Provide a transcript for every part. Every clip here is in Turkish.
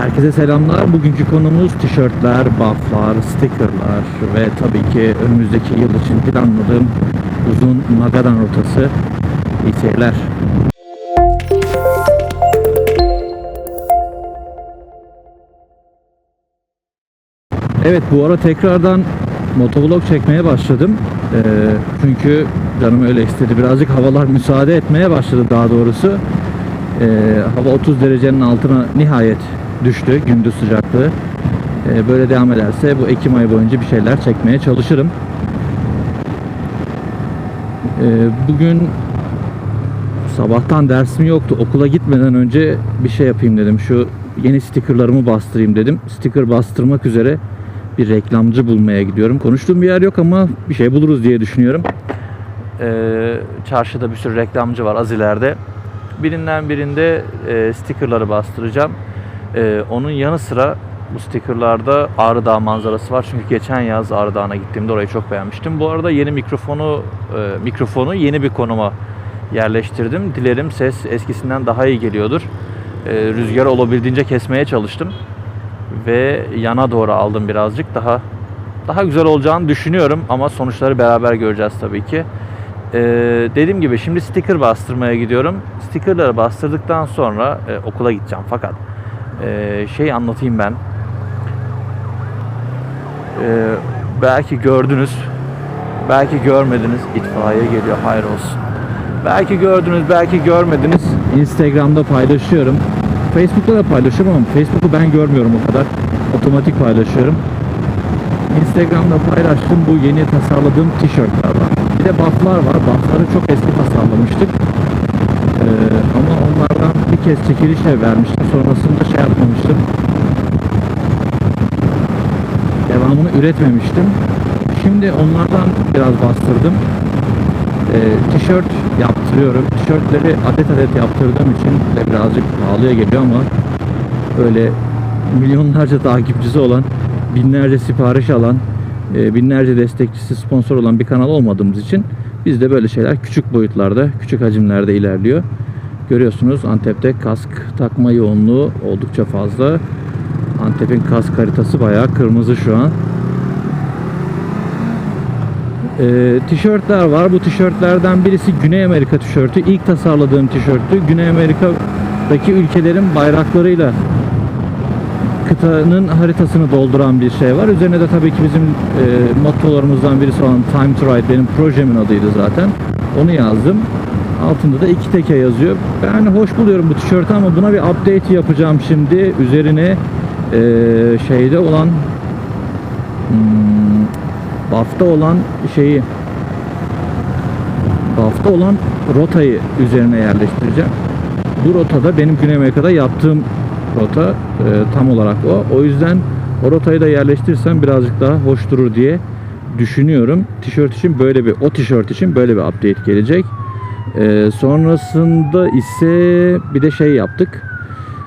Herkese selamlar. Bugünkü konumuz tişörtler, bufflar, stickerlar ve tabii ki önümüzdeki yıl için planladığım uzun Magadan rotası. İyi seyirler. Evet bu ara tekrardan motovlog çekmeye başladım. Ee, çünkü canım öyle istedi. Birazcık havalar müsaade etmeye başladı daha doğrusu. Ee, hava 30 derecenin altına nihayet düştü gündüz sıcaklığı. Ee, böyle devam ederse bu Ekim ayı boyunca bir şeyler çekmeye çalışırım. Ee, bugün sabahtan dersim yoktu. Okula gitmeden önce bir şey yapayım dedim. Şu yeni stickerlarımı bastırayım dedim. Sticker bastırmak üzere bir reklamcı bulmaya gidiyorum. Konuştuğum bir yer yok ama bir şey buluruz diye düşünüyorum. Ee, çarşıda bir sürü reklamcı var az ileride. Birinden birinde e, stickerları bastıracağım. Ee, onun yanı sıra bu stickerlarda Ağrı Dağı manzarası var. Çünkü geçen yaz Ağrı Dağı'na gittiğimde orayı çok beğenmiştim. Bu arada yeni mikrofonu e, mikrofonu yeni bir konuma yerleştirdim. Dilerim ses eskisinden daha iyi geliyordur. E, rüzgarı olabildiğince kesmeye çalıştım ve yana doğru aldım birazcık. Daha daha güzel olacağını düşünüyorum ama sonuçları beraber göreceğiz tabii ki. Ee, dediğim gibi şimdi sticker bastırmaya gidiyorum. Stickerları bastırdıktan sonra e, okula gideceğim fakat e, şey anlatayım ben. Ee, belki gördünüz, belki görmediniz. İtfaiye geliyor, hayır olsun. Belki gördünüz, belki görmediniz. Instagram'da paylaşıyorum. Facebook'ta da paylaşıyorum ama Facebook'u ben görmüyorum o kadar. Otomatik paylaşıyorum. Instagram'da paylaştım bu yeni tasarladığım tişörtler var. Bir de bufflar var. Buffları çok eski tasarlamıştık. Ee, ama onlardan bir kez çekilişle vermiştim. Sonrasında şey yapmamıştım. Devamını üretmemiştim. Şimdi onlardan biraz bastırdım. Ee, tişört yaptırıyorum. Tişörtleri adet adet yaptırdığım için de birazcık pahalıya geliyor ama böyle milyonlarca takipçisi olan, binlerce sipariş alan, e, binlerce destekçisi, sponsor olan bir kanal olmadığımız için bizde böyle şeyler küçük boyutlarda, küçük hacimlerde ilerliyor. Görüyorsunuz Antep'te kask takma yoğunluğu oldukça fazla. Antep'in kask haritası bayağı kırmızı şu an. Ee, tişörtler var. Bu tişörtlerden birisi Güney Amerika tişörtü. İlk tasarladığım tişörtü. Güney Amerika'daki ülkelerin bayraklarıyla kıtanın haritasını dolduran bir şey var. Üzerine de tabii ki bizim e, mottolarımızdan birisi olan Time to Ride benim projemin adıydı zaten. Onu yazdım. Altında da iki teke yazıyor. Ben hoş buluyorum bu tişörtü ama buna bir update yapacağım şimdi. Üzerine e, şeyde olan hmm, BAF'ta olan şeyi BAF'ta olan rotayı üzerine yerleştireceğim. Bu rotada benim Güney Amerika'da yaptığım rota e, tam olarak o. O yüzden o rotayı da yerleştirirsem birazcık daha hoş durur diye düşünüyorum. Tişört için böyle bir o tişört için böyle bir update gelecek. E, sonrasında ise bir de şey yaptık.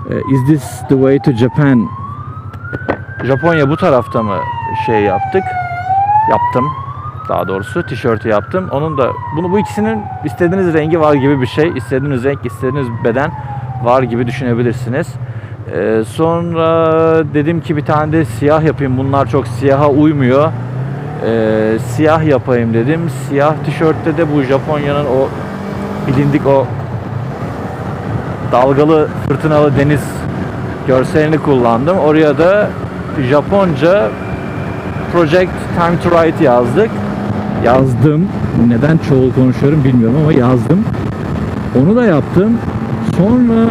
E, Is this the way to Japan? Japonya bu tarafta mı şey yaptık? Yaptım. Daha doğrusu tişörtü yaptım. Onun da bunu bu ikisinin istediğiniz rengi var gibi bir şey. İstediğiniz renk, istediğiniz beden var gibi düşünebilirsiniz. Ee, sonra dedim ki bir tane de siyah yapayım. Bunlar çok siyaha uymuyor. Ee, siyah yapayım dedim. Siyah tişörtte de bu Japonya'nın o bilindik o dalgalı fırtınalı deniz görselini kullandım. Oraya da Japonca Project Time to Write yazdık. Yazdım. Neden çoğul konuşuyorum bilmiyorum ama yazdım. Onu da yaptım. Sonra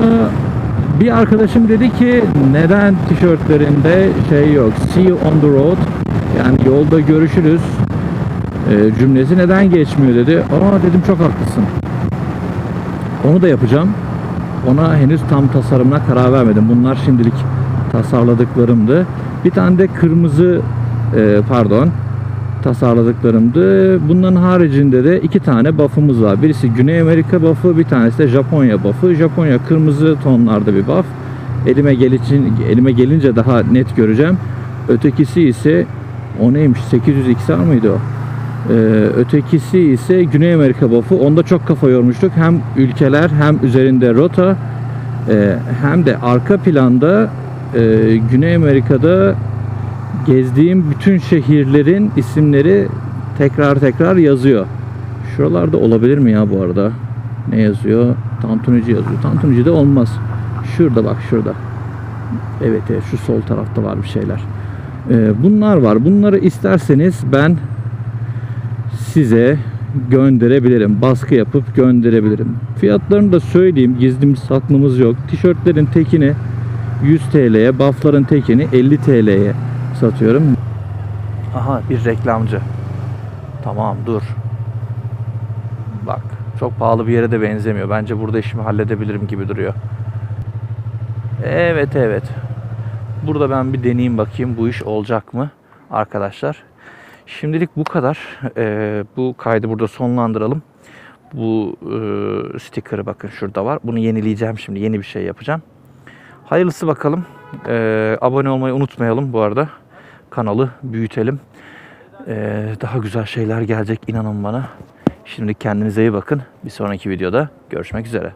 bir arkadaşım dedi ki neden tişörtlerinde şey yok? See you on the road. Yani yolda görüşürüz e, cümlesi neden geçmiyor dedi. Aa dedim çok haklısın. Onu da yapacağım. Ona henüz tam tasarımına karar vermedim. Bunlar şimdilik tasarladıklarımdı. Bir tane de kırmızı e, pardon tasarladıklarımdı. Bunların haricinde de iki tane buff'ımız var. Birisi Güney Amerika buff'ı, bir tanesi de Japonya buff'ı. Japonya kırmızı tonlarda bir buff. Elime gelince, elime gelince daha net göreceğim. Ötekisi ise o neymiş? 800 XR mıydı o? Ee, ötekisi ise Güney Amerika buff'ı. Onda çok kafa yormuştuk. Hem ülkeler hem üzerinde rota e, hem de arka planda e, Güney Amerika'da gezdiğim bütün şehirlerin isimleri tekrar tekrar yazıyor. Şuralarda olabilir mi ya bu arada? Ne yazıyor? Tantunici yazıyor. Tantunici de olmaz. Şurada bak şurada. Evet evet şu sol tarafta var bir şeyler. Ee, bunlar var. Bunları isterseniz ben size gönderebilirim. Baskı yapıp gönderebilirim. Fiyatlarını da söyleyeyim. Gizlimiz saklımız yok. Tişörtlerin tekini 100 TL'ye, buffların tekini 50 TL'ye satıyorum. Aha bir reklamcı. Tamam dur. Bak çok pahalı bir yere de benzemiyor. Bence burada işimi halledebilirim gibi duruyor. Evet evet. Burada ben bir deneyeyim bakayım bu iş olacak mı arkadaşlar. Şimdilik bu kadar. Ee, bu kaydı burada sonlandıralım. Bu e, sticker'ı bakın şurada var. Bunu yenileyeceğim şimdi. Yeni bir şey yapacağım. Hayırlısı bakalım. Ee, abone olmayı unutmayalım bu arada. Kanalı büyütelim. Ee, daha güzel şeyler gelecek inanın bana. Şimdi kendinize iyi bakın. Bir sonraki videoda görüşmek üzere.